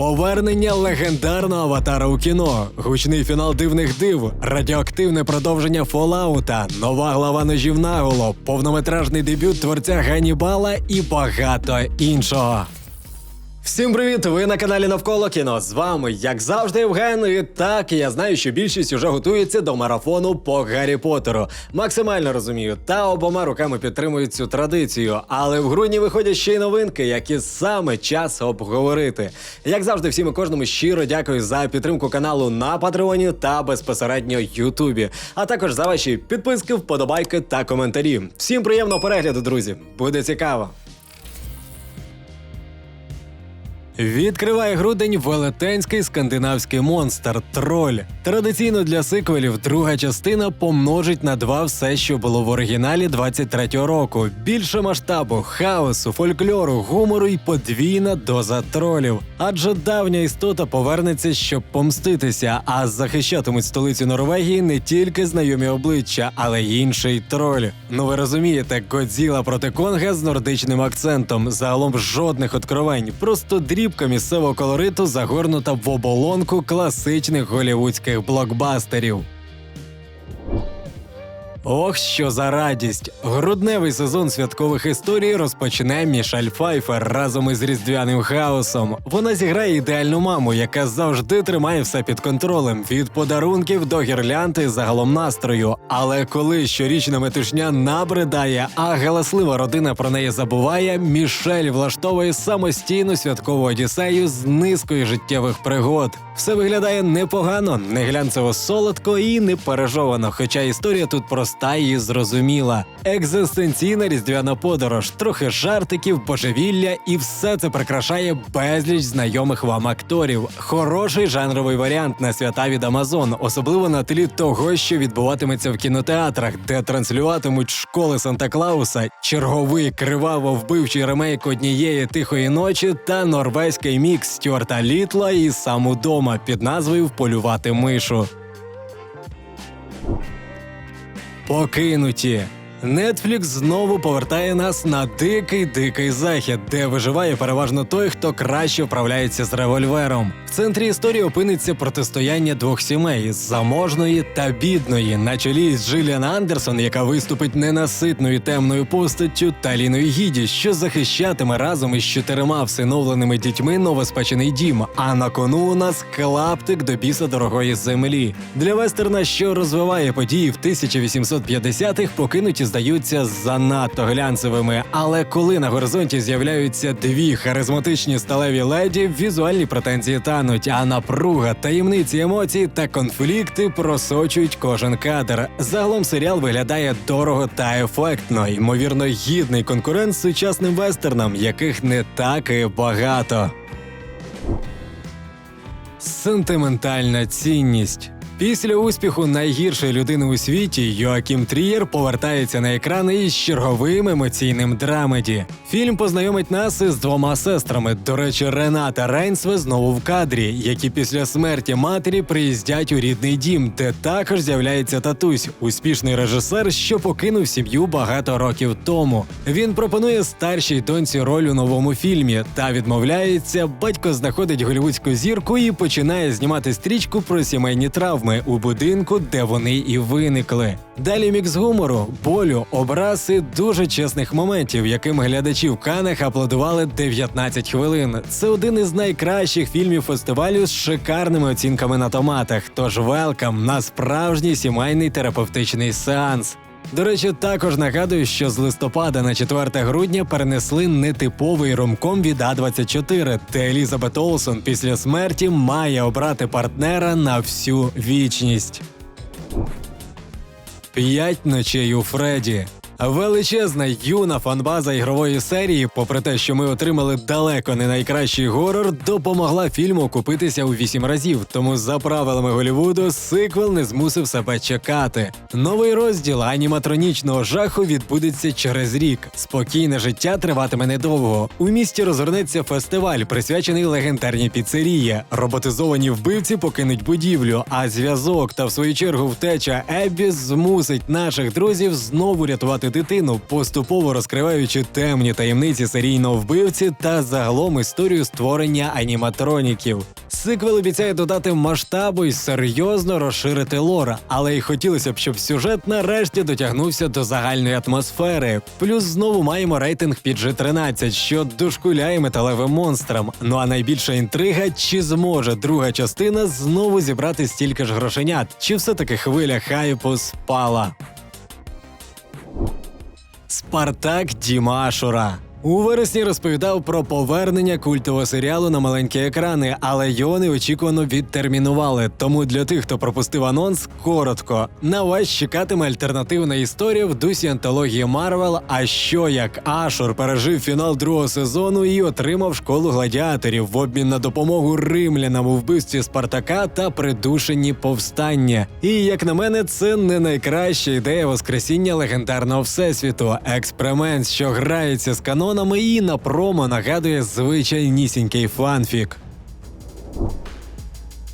Повернення легендарного аватара у кіно, гучний фінал дивних див, радіоактивне продовження Фоллаута, нова глава ножів наголо, повнометражний дебют творця Ганібала і багато іншого. Всім привіт! Ви на каналі Навколо кіно. З вами, як завжди, Євген. І так, я знаю, що більшість уже готується до марафону по Гаррі Поттеру. Максимально розумію, та обома руками підтримують цю традицію. Але в грудні виходять ще й новинки, які саме час обговорити. Як завжди, всім і кожному щиро дякую за підтримку каналу на Патреоні та безпосередньо Ютубі, а також за ваші підписки, вподобайки та коментарі. Всім приємного перегляду, друзі! Буде цікаво. Відкриває грудень велетенський скандинавський монстр троль. Традиційно для сиквелів друга частина помножить на два все, що було в оригіналі 23-го року. Більше масштабу, хаосу, фольклору, гумору і подвійна доза тролів. Адже давня істота повернеться, щоб помститися, а захищатимуть столицю Норвегії не тільки знайомі обличчя, але й інший троль. Ну ви розумієте, Годзіла проти Конга з нордичним акцентом. Загалом жодних откровень, просто дрібка місцевого колориту загорнута в оболонку класичних голівудських блокбастерів. Ох, що за радість! Грудневий сезон святкових історій розпочне Мішель Файфер разом із різдвяним хаосом. Вона зіграє ідеальну маму, яка завжди тримає все під контролем від подарунків до гірлянти загалом настрою. Але коли щорічна метушня набридає, а галаслива родина про неї забуває, Мішель влаштовує самостійну святкову одіссею з низкою життєвих пригод. Все виглядає непогано, не глянцево солодко і не пережовано, хоча історія тут проста і зрозуміла. Екзистенційна різдвяна подорож, трохи жартиків, божевілля, і все це прикрашає безліч знайомих вам акторів. Хороший жанровий варіант на свята від Амазон, особливо на тлі того, що відбуватиметься в кінотеатрах, де транслюватимуть школи Санта Клауса, черговий криваво вбивчий ремейк однієї тихої ночі та норвезький мікс Стюарта Літла і сам удома під назвою Вполювати мишу. Покинуті. Netflix знову повертає нас на дикий дикий захід, де виживає переважно той, хто краще вправляється з револьвером. В центрі історії опиниться протистояння двох сімей заможної та бідної, на чолі з Джиліан Андерсон, яка виступить ненаситною темною постаттю, та Ліною Гіді, що захищатиме разом із чотирма всиновленими дітьми новоспечений дім. А на кону у нас клаптик до біса дорогої землі. Для вестерна, що розвиває події в 1850-х, покинуті здаються занадто глянцевими. Але коли на горизонті з'являються дві харизматичні сталеві леді, візуальні претензії тануть, а напруга, таємниці емоцій та конфлікти просочують кожен кадр. Загалом серіал виглядає дорого та ефектно, ймовірно, гідний конкурент з сучасним вестерном, яких не так і багато. Сентиментальна цінність. Після успіху найгіршої людини у світі Йоакім Трієр повертається на екрани із черговим емоційним драмеді. Фільм познайомить нас із двома сестрами. До речі, Рената Рейнсве знову в кадрі, які після смерті матері приїздять у рідний дім, де також з'являється татусь, успішний режисер, що покинув сім'ю багато років тому. Він пропонує старшій доньці роль у новому фільмі та відмовляється. Батько знаходить голівудську зірку і починає знімати стрічку про сімейні травми у будинку, де вони і виникли. Далі мікс гумору, болю, образ і дуже чесних моментів, яким глядачі в Канах аплодували 19 хвилин. Це один із найкращих фільмів фестивалю з шикарними оцінками на томатах. Тож велкам на справжній сімейний терапевтичний сеанс. До речі, також нагадую, що з листопада на 4 грудня перенесли нетиповий ромком від А24, де Елізабет Олсон після смерті має обрати партнера на всю вічність. П'ять ночей у Фредді. Величезна юна фанбаза ігрової серії, попри те, що ми отримали далеко не найкращий горор, допомогла фільму купитися у вісім разів. Тому за правилами Голівуду сиквел не змусив себе чекати. Новий розділ аніматронічного жаху відбудеться через рік. Спокійне життя триватиме недовго. У місті розгорнеться фестиваль, присвячений легендарній піцерії. Роботизовані вбивці покинуть будівлю, а зв'язок та в свою чергу втеча Еббі змусить наших друзів знову рятувати дитину, поступово розкриваючи темні таємниці серійного вбивці та загалом історію створення аніматроніків. Сиквел обіцяє додати масштабу і серйозно розширити лора, але й хотілося б, щоб сюжет нарешті дотягнувся до загальної атмосфери. Плюс знову маємо рейтинг PG-13, що дошкуляє металевим монстрам. Ну а найбільша інтрига, чи зможе друга частина знову зібрати стільки ж грошенят, чи все-таки хвиля хайпу спала. Спартак Дімашура. У вересні розповідав про повернення культового серіалу на маленькі екрани, але його неочікувано відтермінували. Тому для тих, хто пропустив анонс, коротко на вас чекатиме альтернативна історія в дусі антології Марвел. А що як Ашур пережив фінал другого сезону і отримав школу гладіаторів в обмін на допомогу римлянам у вбивстві Спартака та придушенні повстання. І як на мене, це не найкраща ідея воскресіння легендарного всесвіту. Експеримент, що грається з канонами і на промо нагадує звичайнісінький фанфік.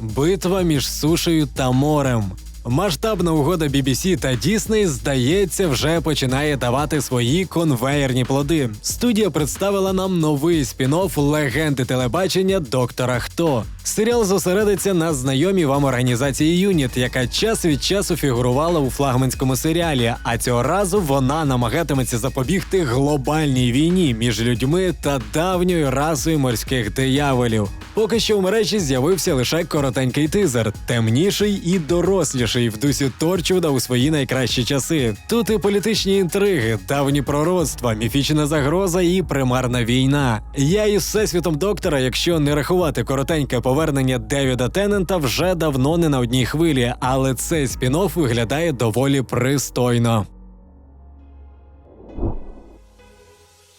Битва між сушею та морем. Масштабна угода BBC та Disney, здається, вже починає давати свої конвеєрні плоди. Студія представила нам новий спін-офф легенди телебачення Доктора Хто. Серіал зосередиться на знайомій вам організації Юніт, яка час від часу фігурувала у флагманському серіалі. А цього разу вона намагатиметься запобігти глобальній війні між людьми та давньою расою морських дияволів. Поки що у мережі з'явився лише коротенький тизер, темніший і доросліший в дусі Торчуда у свої найкращі часи. Тут і політичні інтриги, давні пророцтва, міфічна загроза і примарна війна. Я із всесвітом доктора, якщо не рахувати коротеньке повернення Девіда Теннента, вже давно не на одній хвилі, але цей спін-офф виглядає доволі пристойно.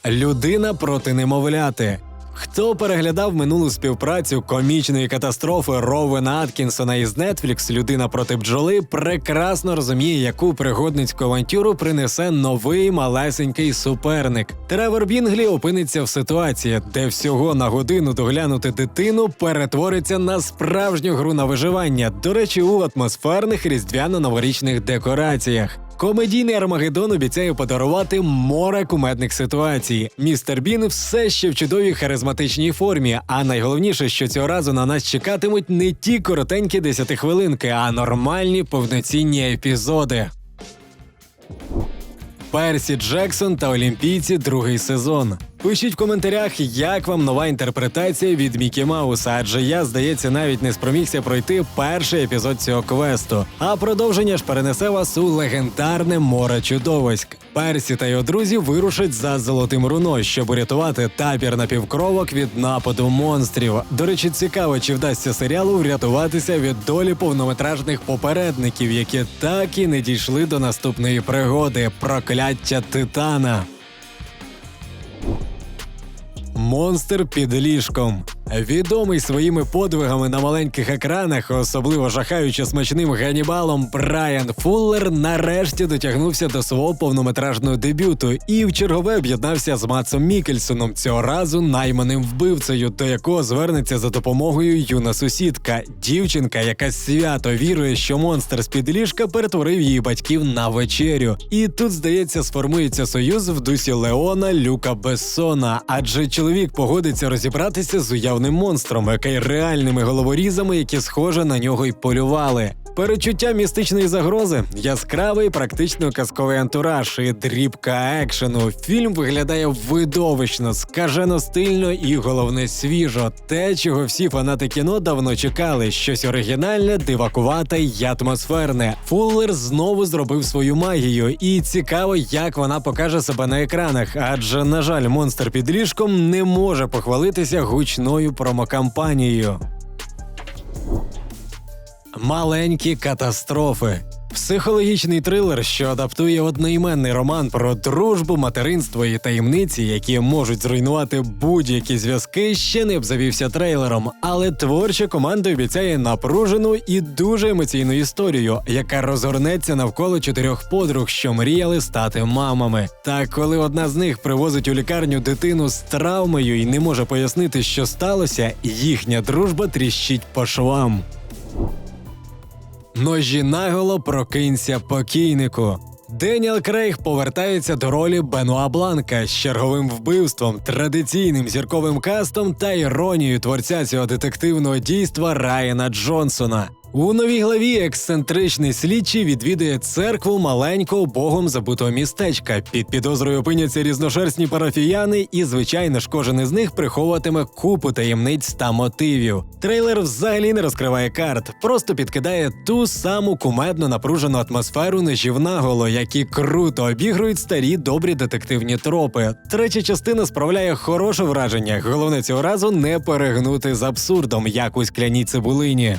Людина проти немовляти. Хто переглядав минулу співпрацю комічної катастрофи Ровена Аткінсона із Netflix Людина проти бджоли прекрасно розуміє, яку пригодницьку авантюру принесе новий малесенький суперник. Тревор Бінглі опиниться в ситуації, де всього на годину доглянути дитину перетвориться на справжню гру на виживання. До речі, у атмосферних різдвяно-новорічних декораціях. Комедійний Армагеддон обіцяє подарувати море кумедних ситуацій. Містер Бін все ще в чудовій харизматичній формі. А найголовніше, що цього разу на нас чекатимуть не ті коротенькі десятихвилинки, а нормальні повноцінні епізоди. Персі Джексон та Олімпійці другий сезон. Пишіть в коментарях, як вам нова інтерпретація від Мікі Мауса, адже я, здається, навіть не спромігся пройти перший епізод цього квесту. А продовження ж перенесе вас у легендарне море чудовиськ. Персі та його друзі вирушать за золотим руно, щоб урятувати табір напівкровок від нападу монстрів. До речі, цікаво, чи вдасться серіалу врятуватися від долі повнометражних попередників, які так і не дійшли до наступної пригоди прокляття Титана. Монстр під ліжком. Відомий своїми подвигами на маленьких екранах, особливо жахаючи смачним ганібалом, Брайан Фуллер нарешті дотягнувся до свого повнометражного дебюту і в чергове об'єднався з Матсом Мікельсоном, цього разу найманим вбивцею, до якого звернеться за допомогою юна сусідка, дівчинка, яка свято вірує, що монстр з під ліжка перетворив її батьків на вечерю. І тут, здається, сформується союз в дусі Леона Люка Бессона, адже чоловік погодиться розібратися з уявним монстром, який реальними головорізами, які схоже на нього й полювали. Перечуття містичної загрози, яскравий практично казковий антураж і дрібка екшену. Фільм виглядає видовищно, скажено стильно і головне свіжо. Те, чого всі фанати кіно давно чекали, щось оригінальне, дивакувате й атмосферне. Фуллер знову зробив свою магію, і цікаво, як вона покаже себе на екранах. Адже, на жаль, монстр під ліжком не може похвалитися гучною промокампанією. Маленькі катастрофи. Психологічний трилер, що адаптує одноіменний роман про дружбу, материнство і таємниці, які можуть зруйнувати будь-які зв'язки, ще не обзавівся трейлером. Але творча команда обіцяє напружену і дуже емоційну історію, яка розгорнеться навколо чотирьох подруг, що мріяли стати мамами. Та коли одна з них привозить у лікарню дитину з травмою і не може пояснити, що сталося, їхня дружба тріщить по швам. Ножі наголо прокинься покійнику. Деніел Крейг повертається до ролі Бенуа Бланка з черговим вбивством, традиційним зірковим кастом та іронією творця цього детективного дійства Райана Джонсона. У новій главі ексцентричний слідчий відвідує церкву маленького богом забутого містечка. Під підозрою опиняться різношерстні парафіяни, і звичайно ж кожен із них приховуватиме купу таємниць та мотивів. Трейлер взагалі не розкриває карт, просто підкидає ту саму кумедно напружену атмосферу ножів наголо, які круто обігрують старі добрі детективні тропи. Третя частина справляє хороше враження. Головне цього разу не перегнути з абсурдом, як у скляній цибулині.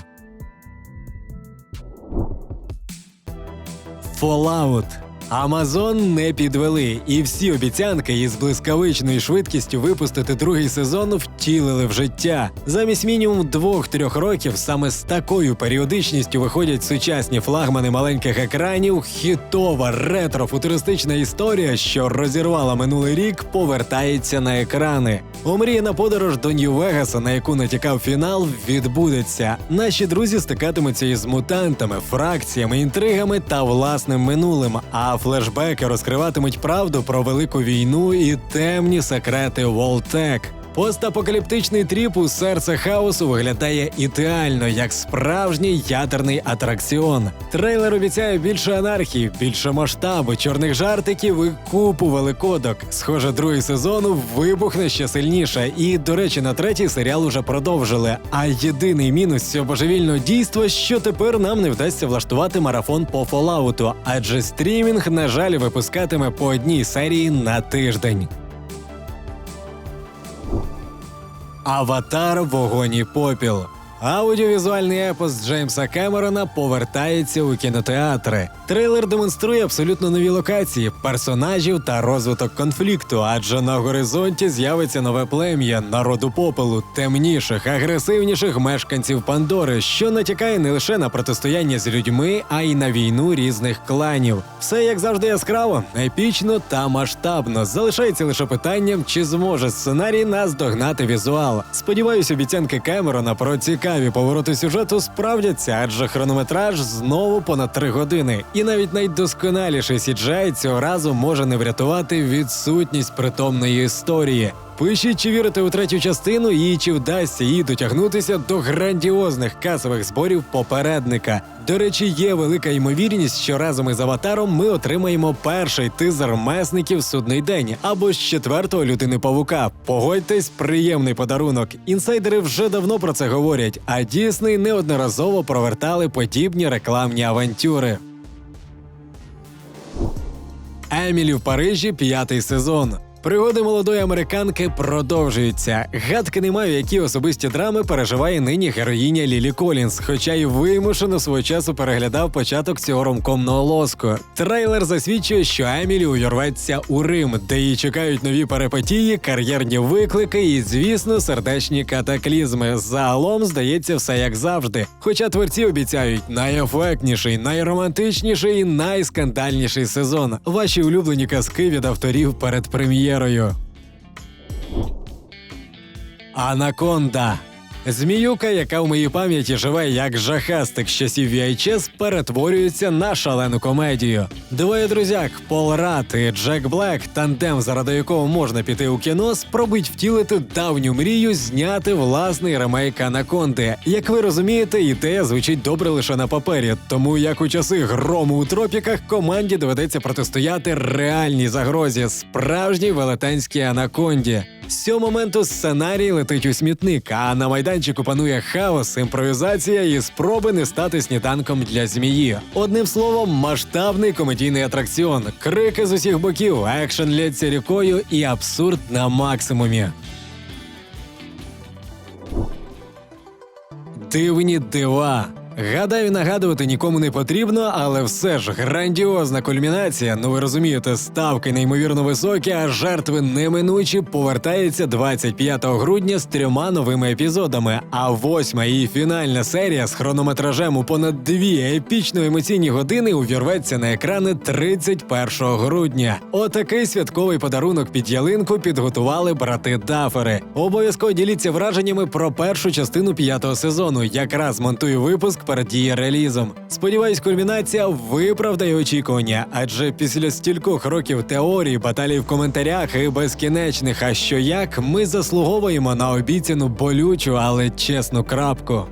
Fallout. Амазон не підвели, і всі обіцянки із блискавичною швидкістю випустити другий сезон втілили в життя. Замість мінімум двох-трьох років саме з такою періодичністю виходять сучасні флагмани маленьких екранів. Хітова ретро-футуристична історія, що розірвала минулий рік, повертається на екрани. Омріяна подорож до Нью-Вегаса, на яку натякав фінал, відбудеться. Наші друзі стикатимуться із мутантами, фракціями, інтригами та власним минулим. А флешбеки розкриватимуть правду про велику війну і темні секрети Волтек. Постапокаліптичний тріп у серце хаосу виглядає ідеально, як справжній ядерний атракціон. Трейлер обіцяє більше анархії, більше масштабу, чорних жартиків і купу великодок. Схоже, другий сезон вибухне ще сильніше. І, до речі, на третій серіал уже продовжили. А єдиний мінус цього божевільного дійства, що тепер нам не вдасться влаштувати марафон по Фоллауту, адже стрімінг, на жаль, випускатиме по одній серії на тиждень. Аватар вогонь і попіл. Аудіовізуальний епос Джеймса Кемерона повертається у кінотеатри. Трейлер демонструє абсолютно нові локації, персонажів та розвиток конфлікту, адже на горизонті з'явиться нове плем'я народу попелу, темніших, агресивніших мешканців Пандори, що натякає не лише на протистояння з людьми, а й на війну різних кланів. Все як завжди яскраво, епічно та масштабно. Залишається лише питанням, чи зможе сценарій нас догнати візуал. Сподіваюсь, обіцянки Кемерона про цікаві повороти сюжету справдяться, адже хронометраж знову понад три години. І навіть найдосконаліший CGI цього разу може не врятувати відсутність притомної історії. Пишіть, чи вірите у третю частину і чи вдасться їй дотягнутися до грандіозних касових зборів попередника. До речі, є велика ймовірність, що разом із аватаром ми отримаємо перший тизер месників судний день або з четвертого людини павука. Погодьтесь, приємний подарунок. Інсайдери вже давно про це говорять, а Дісней неодноразово провертали подібні рекламні авантюри. Емілі в Парижі п'ятий сезон. Пригоди молодої американки продовжуються. Гадки не маю, які особисті драми переживає нині героїня Лілі Колінс, хоча й вимушено свого часу переглядав початок цього ромкомного лоску. Трейлер засвідчує, що Емілі увірветься у Рим, де її чекають нові перипетії, кар'єрні виклики і, звісно, сердечні катаклізми. Загалом здається все як завжди. Хоча творці обіцяють найефектніший, найромантичніший найскандальніший сезон. Ваші улюблені казки від авторів перед прем'єрою. Анаконда. Зміюка, яка в моїй пам'яті живе як жахастик з часів VHS, перетворюється на шалену комедію. Двоє друзяк Пол Рат і Джек Блек, тандем, заради якого можна піти у кіно, спробують втілити давню мрію зняти власний ремейк Анаконди. Як ви розумієте, ідея звучить добре лише на папері, тому як у часи грому у тропіках команді доведеться протистояти реальній загрозі справжній велетенській анаконді. З цього моменту сценарій летить у смітник, а на майданчику панує хаос, імпровізація і спроби не стати сніданком для змії. Одним словом, масштабний комедійний атракціон, крики з усіх боків, екшен лється рікою і абсурд на максимумі. Дивні дива. Гадаю, нагадувати нікому не потрібно, але все ж грандіозна кульмінація. Ну ви розумієте, ставки неймовірно високі, а жертви неминучі повертається 25 грудня з трьома новими епізодами. А восьма і фінальна серія з хронометражем у понад дві епічно емоційні години увірветься на екрани 31 грудня. Отакий святковий подарунок під ялинку підготували брати Дафери. Обов'язково діліться враженнями про першу частину п'ятого сезону. Якраз монтую випуск передіє релізом. Сподіваюсь, кульмінація виправдає очікування, адже після стількох років теорії, баталій в коментарях і безкінечних, а що як, ми заслуговуємо на обіцяну болючу, але чесну крапку.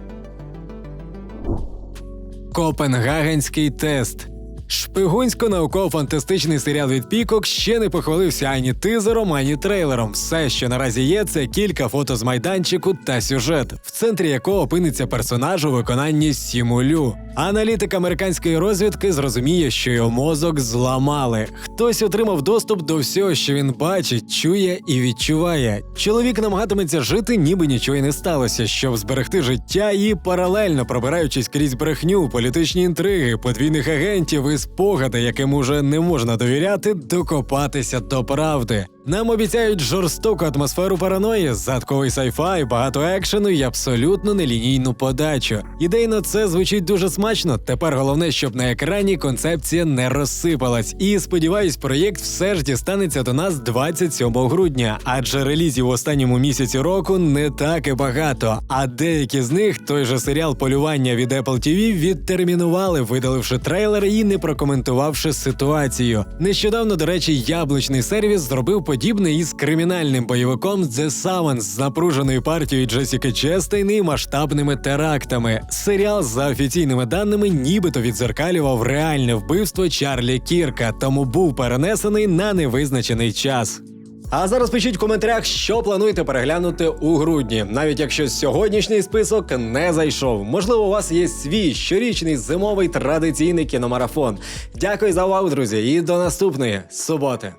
Копенгагенський тест. Шпигунсько-науково-фантастичний серіал від Пікок ще не похвалився ані тизером, ані трейлером. Все, що наразі є, це кілька фото з майданчику та сюжет, в центрі якого опиниться персонаж у виконанні Сімулю. Аналітик американської розвідки зрозуміє, що його мозок зламали. Хтось отримав доступ до всього, що він бачить, чує і відчуває. Чоловік намагатиметься жити, ніби нічого й не сталося, щоб зберегти життя і паралельно пробираючись крізь брехню, політичні інтриги, подвійних агентів і спогади, яким уже не можна довіряти, докопатися до правди. Нам обіцяють жорстоку атмосферу параної, задковий сайфай, багато екшену і абсолютно нелінійну подачу. Ідейно це звучить дуже смачно. Тепер головне, щоб на екрані концепція не розсипалась. І сподіваюсь, проєкт все ж дістанеться до нас 27 грудня, адже релізів в останньому місяці року не так і багато. А деякі з них той же серіал полювання від Apple TV відтермінували, видаливши трейлер і не прокоментувавши ситуацію. Нещодавно, до речі, яблучний сервіс зробив подібне із кримінальним бойовиком The Summons з напруженою партією Джесіки Честейн і масштабними терактами. Серіал за офіційними даними нібито відзеркалював реальне вбивство Чарлі Кірка, тому був перенесений на невизначений час. А зараз пишіть в коментарях, що плануєте переглянути у грудні, навіть якщо сьогоднішній список не зайшов. Можливо, у вас є свій щорічний зимовий традиційний кіномарафон. Дякую за увагу, друзі, і до наступної суботи.